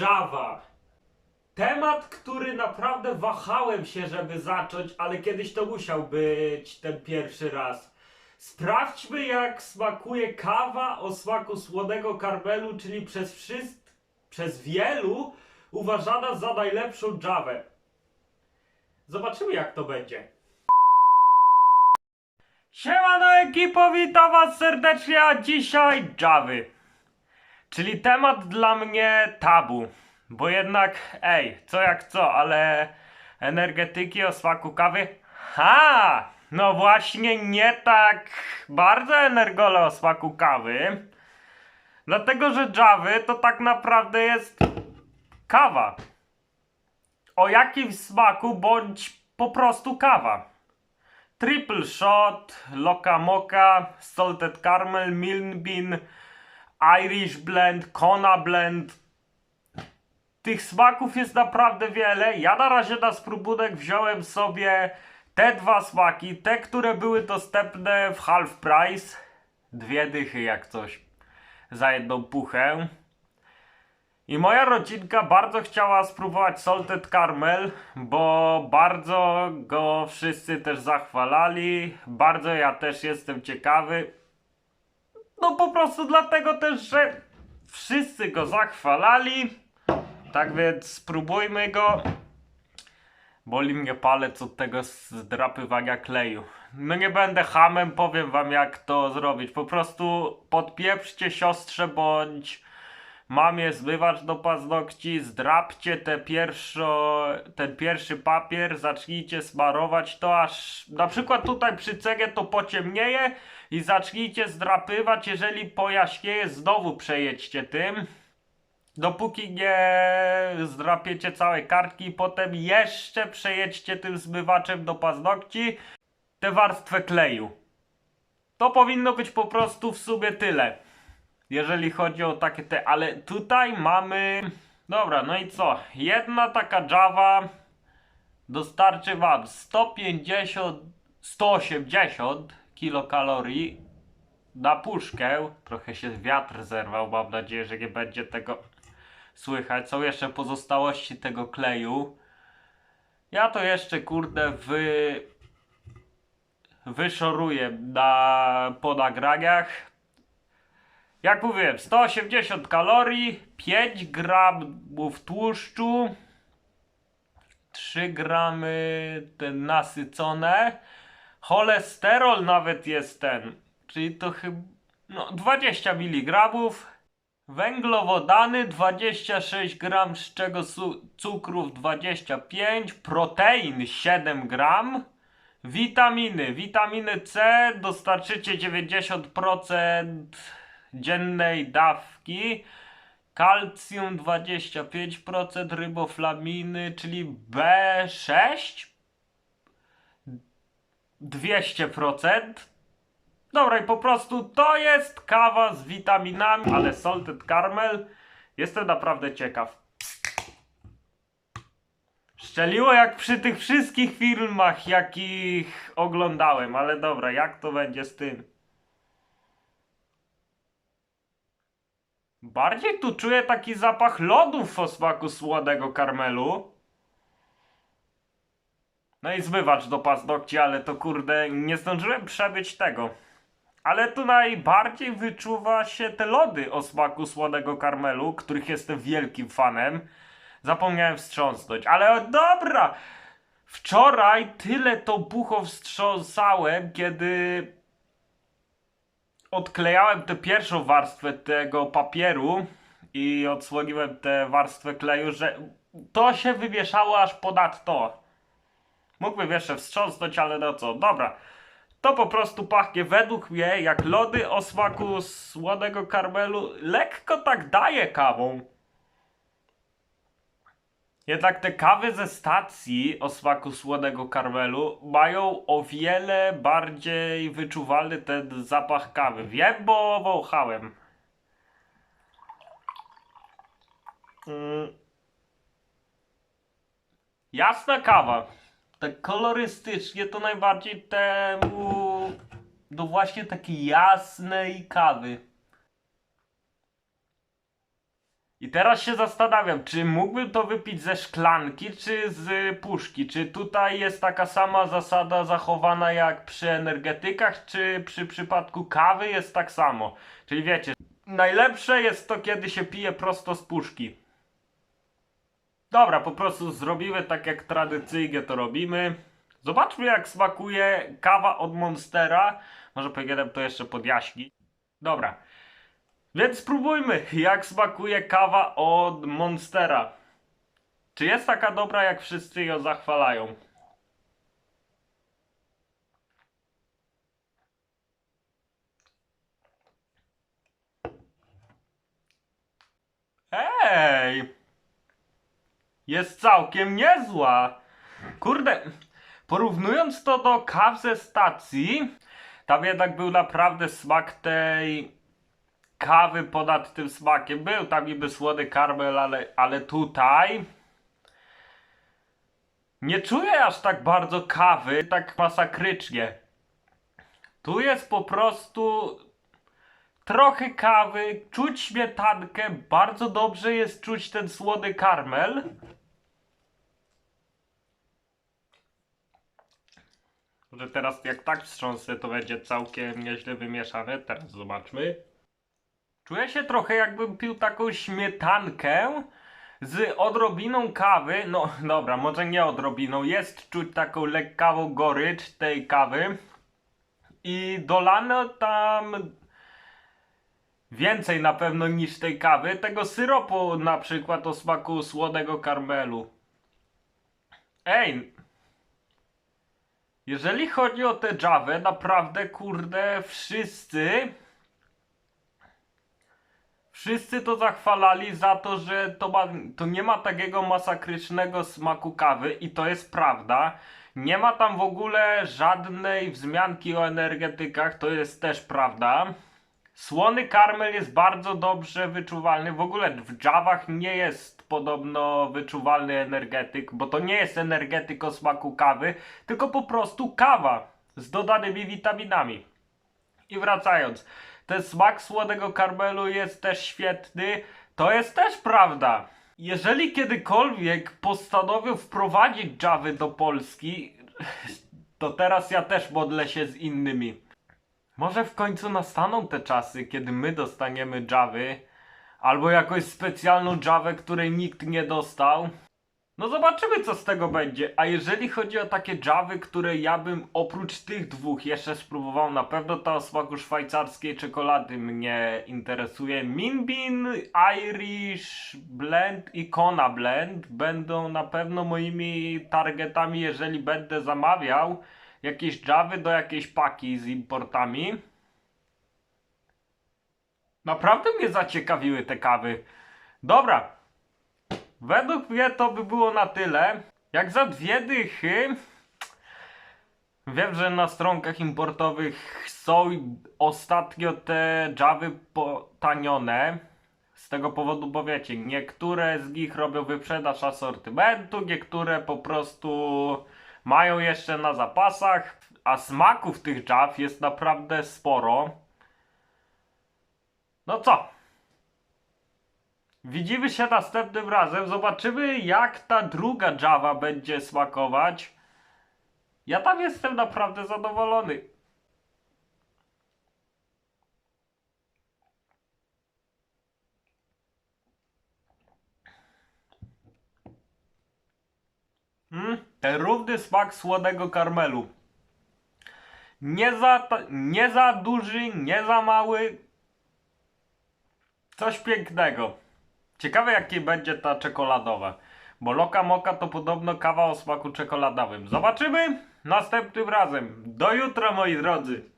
Java. Temat, który naprawdę wahałem się, żeby zacząć, ale kiedyś to musiał być ten pierwszy raz. Sprawdźmy, jak smakuje kawa o smaku słodego karmelu, czyli przez wszystkich, przez wielu uważana za najlepszą Javę. Zobaczymy, jak to będzie. Siemano ekipo, witam was serdecznie, a dzisiaj Javy. Czyli temat dla mnie tabu. Bo jednak, ej, co jak co, ale energetyki o smaku kawy? Ha! No właśnie nie tak bardzo energole o smaku kawy. Dlatego, że Javy to tak naprawdę jest kawa. O jakimś smaku bądź po prostu kawa. Triple Shot, Loka Moka, Salted Caramel, Milk Bean, Irish Blend, Kona Blend. Tych smaków jest naprawdę wiele. Ja na razie na spróbunek wziąłem sobie te dwa smaki, te, które były dostępne w half price. Dwie dychy jak coś za jedną puchę. I moja rodzinka bardzo chciała spróbować Salted Caramel, bo bardzo go wszyscy też zachwalali. Bardzo ja też jestem ciekawy. Po prostu dlatego też, że wszyscy go zachwalali. Tak więc spróbujmy go. Boli mnie palec od tego zdrapywania kleju. No nie będę hamem, powiem wam jak to zrobić. Po prostu podpieprzcie siostrze bądź mamie zmywacz do paznokci, zdrapcie te pierwszo, ten pierwszy papier, zacznijcie smarować to aż na przykład tutaj przy cegę to pociemnieje i zacznijcie zdrapywać, jeżeli pojaśnieje znowu przejedźcie tym. Dopóki nie zdrapiecie całej kartki, potem jeszcze przejedźcie tym zmywaczem do paznokci tę warstwę kleju. To powinno być po prostu w sumie tyle. Jeżeli chodzi o takie te, ale tutaj mamy. Dobra, no i co? Jedna taka Java dostarczy wam 150, 180 kilokalorii na puszkę. Trochę się wiatr zerwał, mam nadzieję, że nie będzie tego słychać. Są jeszcze pozostałości tego kleju. Ja to jeszcze kurde wy... wyszoruję na, po nagraniach. Jak mówiłem, 180 kalorii, 5 gramów tłuszczu, 3 gramy ten nasycone, cholesterol nawet jest ten, czyli to chyba no, 20 mg, węglowodany 26 gram, z czego cukrów 25, protein 7 gram, witaminy, witaminy C dostarczycie 90% dziennej dawki. Kalcjum 25%, ryboflaminy, czyli B6 200%. Dobra, i po prostu to jest kawa z witaminami, ale salted caramel. Jestem naprawdę ciekaw. Szczeliło jak przy tych wszystkich filmach, jakich oglądałem, ale dobra, jak to będzie z tym? Bardziej tu czuję taki zapach lodów o smaku słodego karmelu. No i zmywacz do paznokci, ale to kurde, nie zdążyłem przebyć tego. Ale tu najbardziej wyczuwa się te lody o smaku słodego karmelu, których jestem wielkim fanem. Zapomniałem wstrząsnąć, ale dobra! Wczoraj tyle to bucho wstrząsałem, kiedy odklejałem tę pierwszą warstwę tego papieru i odsłoniłem tę warstwę kleju, że to się wymieszało aż ponad to. Mógłbym jeszcze wstrząsnąć, ale no co, dobra. To po prostu pachnie według mnie jak lody o smaku słodego karmelu. Lekko tak daje kawą. Jednak te kawy ze stacji o smaku słodego karmelu mają o wiele bardziej wyczuwalny ten zapach kawy. Wiem, bo wąchałem. Mm. Jasna kawa. Tak kolorystycznie to najbardziej temu do właśnie takiej jasnej kawy. I teraz się zastanawiam, czy mógłbym to wypić ze szklanki, czy z puszki? Czy tutaj jest taka sama zasada zachowana jak przy energetykach, czy przy przypadku kawy jest tak samo? Czyli wiecie, najlepsze jest to, kiedy się pije prosto z puszki. Dobra, po prostu zrobimy tak jak tradycyjnie to robimy. Zobaczmy jak smakuje kawa od Monstera. Może powinienem to jeszcze podjaśnić. Dobra. Więc spróbujmy jak smakuje kawa od Monstera. Czy jest taka dobra jak wszyscy ją zachwalają? Ej! Jest całkiem niezła. Kurde, porównując to do kaw ze stacji, tam jednak był naprawdę smak tej kawy ponad tym smakiem. Był tam niby słody karmel, ale, ale tutaj nie czuję aż tak bardzo kawy, tak masakrycznie. Tu jest po prostu trochę kawy, czuć śmietankę, bardzo dobrze jest czuć ten słody karmel. Że teraz jak tak wstrząsnę, to będzie całkiem nieźle wymieszane. Teraz zobaczmy. Czuję się trochę jakbym pił taką śmietankę z odrobiną kawy. No dobra, może nie odrobiną. Jest czuć taką lekkawą gorycz tej kawy. I dolano tam więcej na pewno niż tej kawy. Tego syropu na przykład o smaku słodego karmelu. Ej, jeżeli chodzi o tę Javę, naprawdę kurde wszyscy Wszyscy to zachwalali za to, że to, ma, to nie ma takiego masakrycznego smaku kawy i to jest prawda. Nie ma tam w ogóle żadnej wzmianki o energetykach, to jest też prawda. Słony karmel jest bardzo dobrze wyczuwalny. W ogóle w Javach nie jest podobno wyczuwalny energetyk, bo to nie jest energetyk o smaku kawy, tylko po prostu kawa z dodanymi witaminami. I wracając, ten smak słodego karmelu jest też świetny. To jest też prawda. Jeżeli kiedykolwiek postanowił wprowadzić Javy do Polski, to teraz ja też modlę się z innymi. Może w końcu nastaną te czasy, kiedy my dostaniemy Javy, albo jakąś specjalną Javę, której nikt nie dostał. No zobaczymy co z tego będzie. A jeżeli chodzi o takie Javy, które ja bym oprócz tych dwóch jeszcze spróbował, na pewno ta o smaku szwajcarskiej czekolady mnie interesuje. Min Bean, Irish Blend i Kona Blend będą na pewno moimi targetami, jeżeli będę zamawiał jakieś Javy do jakiejś paki z importami. Naprawdę mnie zaciekawiły te kawy. Dobra, Według mnie to by było na tyle. Jak za dwie dychy. Wiem, że na stronkach importowych są ostatnio te Javy potanione. Z tego powodu, bo wiecie, niektóre z nich robią wyprzedaż asortymentu, niektóre po prostu mają jeszcze na zapasach, a smaków tych Jav jest naprawdę sporo. No co? Widzimy się następnym razem. Zobaczymy, jak ta druga Java będzie smakować. Ja tam jestem naprawdę zadowolony. Mm, ten równy smak słodego karmelu. Nie za, nie za duży, nie za mały. Coś pięknego. Ciekawe jakie będzie ta czekoladowa. Bo Loka Moka to podobno kawa o smaku czekoladowym. Zobaczymy następnym razem. Do jutra moi drodzy.